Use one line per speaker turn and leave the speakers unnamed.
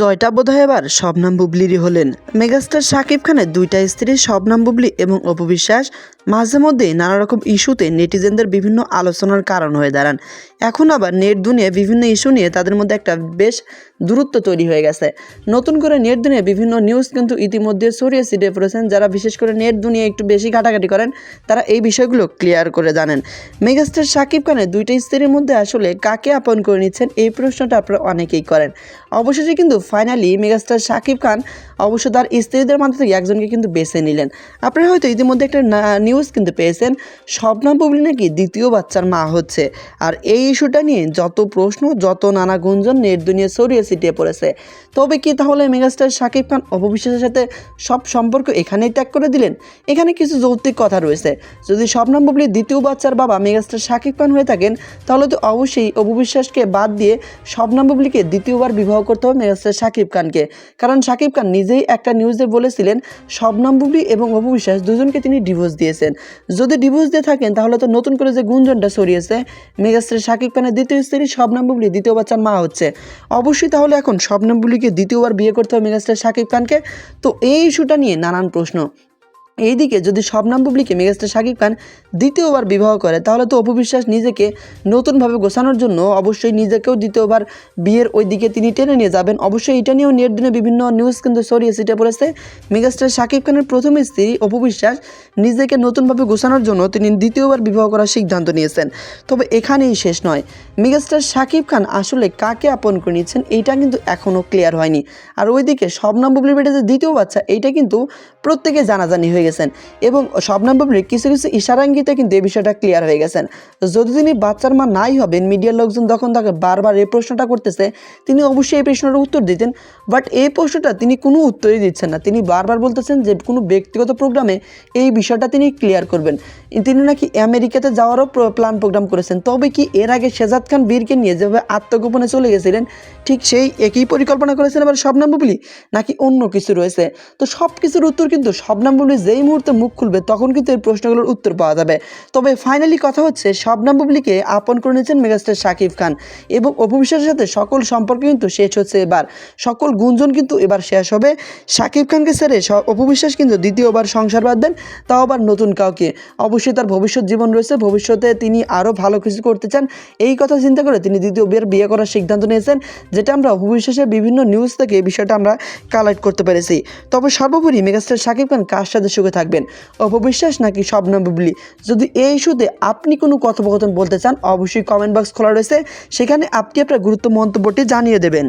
জয়টা বোধহয় এবার শবনাম বুবলিরই হলেন। মেগাস্টার সাকিব খানের দুইটা স্ত্রী শবনাম বুবলি এবং অপবিশ্বাস মাঝে মধ্যেই নানা রকম ইস্যুতে নেটিজেনদের বিভিন্ন আলোচনার কারণ হয়ে দাঁড়ান। এখন আবার নেট দুনিয়া বিভিন্ন ইস্যু নিয়ে তাদের মধ্যে একটা বেশ দূরত্ব তৈরি হয়ে গেছে। নতুন করে নেট দুনিয়া বিভিন্ন নিউজ কিন্তু ইতিমধ্যে ছড়িয়ে ছিটিয়ে পড়েছেন। যারা বিশেষ করে নেট দুনিয়া একটু বেশি ঘাটাঘাটি করেন, তারা এই বিষয়গুলো ক্লিয়ার করে জানেন। মেগাস্টার শাকিব খানের দুইটা স্ত্রীর মধ্যে আসলে কাকে আপন করে নিচ্ছেন এই প্রশ্নটা আপনারা অনেকেই করেন। অবশেষে কিন্তু ফাইনালি মেগাস্টার শাকিব খান অবশ্য তার স্ত্রীদের মাধ্যমে একজনকে কিন্তু বেছে নিলেন। আপনারা হয়তো ইতিমধ্যে একটা নিউজ কিন্তু পেয়েছেন স্বপ্না বুবলি নাকি দ্বিতীয় বাচ্চার মা হচ্ছে। আর এই ইস্যুটা নিয়ে যত প্রশ্ন, যত নানা গুঞ্জন নেট দুনিয়া ছড়িয়ে ছিটিয়ে পড়েছে। তবে কি তাহলে মেগাস্টার শাকিব খান অপবিশ্বাসের সাথে সব সম্পর্ক এখানেই ত্যাগ করে দিলেন? এখানে কিছু যৌক্তিক কথা রয়েছে। যদি স্বপ্না বুবলির দ্বিতীয় বাচ্চার বাবা মেগাস্টার শাকিব খান হয়ে থাকেন, তাহলে তো অবশ্যই অপবিশ্বাসকে বাদ দিয়ে স্বপ্না বুবলিকে দ্বিতীয়বার বিবাহ করতে হবে মেগাস্টার শাকিব খানকে। কারণ শাকিব খান নিজেই একটা নিউজে বলেছিলেন শবনম এবং অপবিশ্বাস দুজনকে তিনি ডিভোর্স দিয়েছেন। যদি ডিভোর্স দিয়ে থাকেন, তাহলে তো নতুন করে যে গুঞ্জনটা ছড়িয়েছে, মেগাস্টার শাকিব খানের দ্বিতীয় স্ত্রী শবনম বুবলি দ্বিতীয় বাচ্চার মা হচ্ছে। অবশ্যই তাহলে এখন শবনম বুবলিকে দ্বিতীয়বার বিয়ে করতে হবে মেগাস্টার শাকিব খানকে। তো এই ইস্যুটা নিয়ে নানান প্রশ্ন। এইদিকে যদি শবনাম বুবলিকে মেগাস্টার শাকিব খান দ্বিতীয়বার বিবাহ করে, তাহলে তো অপবিশ্বাস নিজেকে নতুনভাবে গোছানোর জন্য অবশ্যই নিজেকেও দ্বিতীয়বার বিয়ের ওই দিকে তিনি টেনে নিয়ে যাবেন। অবশ্যই এটা নিয়েও নেট দিনে বিভিন্ন নিউজ কিন্তু ছড়িয়ে ছিটে পড়েছে। মেগাস্টার শাকিব খানের প্রথম স্ত্রী অপবিশ্বাস নিজেকে নতুনভাবে গোছানোর জন্য তিনি দ্বিতীয়বার বিবাহ করার সিদ্ধান্ত নিয়েছেন। তবে এখানেই শেষ নয়। মেগাস্টার শাকিব খান আসলে কাকে আপন করে নিচ্ছেন এইটা কিন্তু এখনও ক্লিয়ার হয়নি। আর ওইদিকে শবনাম বুবলির বেটে যে দ্বিতীয় বাচ্চা, এইটা কিন্তু প্রত্যেকে জানাজানি হয়ে গেছেন এবং শবনাম বুবলির কিছু কিছু ইশারাঙ্গিতে কিন্তু এই বিষয়টা ক্লিয়ার হয়ে গেছেন। যদি তিনি বাচ্চার মা নাই হবেন মিডিয়ার লোকজন যখন তাকে বারবার এই প্রশ্নটা করতেছে। তিনি অবশ্যই এই প্রশ্নটার উত্তর দিতেন বাট এই প্রশ্নটা তিনি কোনো উত্তরই দিচ্ছেন না। তিনি বারবার বলতেছেন যে কোনো ব্যক্তিগত প্রোগ্রামে এই বিষয়টা তিনি ক্লিয়ার করবেন। তিনি নাকি আমেরিকাতে যাওয়ারও প্ল্যান প্রোগ্রাম করেছেন। তবে কি এর আগে শেজাদ খান বীরকে নিয়ে যেভাবে আত্মগোপনে চলে গেছিলেন, ঠিক সেই একই পরিকল্পনা করেছেন আবার শবনাম নাকি অন্য কিছু রয়েছে? তো সব কিছুর উত্তর কিন্তু শবনাম বুবলি যেই মুহূর্তে মুখ খুলবে, তখন কিন্তু এই প্রশ্নগুলোর উত্তর পাওয়া যাবে। তবে ফাইনালি কথা হচ্ছে, শবনাম বুবলিকে আপন করে নিয়েছেন মেগাস্টার শাকিব খান এবং অপবিশ্বাসের সাথে সকল সম্পর্ক কিন্তু শেষ হচ্ছে এবার। সকল গুঞ্জন কিন্তু এবার শেষ হবে। শাকিব খানকে ছেড়ে অপবিশ্বাস কিন্তু দ্বিতীয়বার সংসার বাঁধবেন তাও আবার নতুন কাউকে। অবশ্যই তার ভবিষ্যৎ জীবন রয়েছে, ভবিষ্যতে তিনি আরও ভালো কিছু করতে চান, এই কথা চিন্তা করে তিনি দ্বিতীয় বিয়ের বিয়ে করার সিদ্ধান্ত নিয়েছেন, যেটা আমরা অপবিশ্বাসের বিভিন্ন নিউজ থেকে এই বিষয়টা আমরা কালেক্ট করতে পেরেছি। তবে সর্বোপরি মেগাস্টার শাকিব খান কার সাথে সুখে থাকবেন। অপবিশ্বাস নাকি স্বপ্ন বুবলি? যদি এই ইস্যুতে আপনি কোনো কথোপকথন বলতে চান, অবশ্যই কমেন্ট বক্স খোলা রয়েছে। সেখানে আপনি আপনার গুরুত্ব মন্তব্যটি জানিয়ে দেবেন।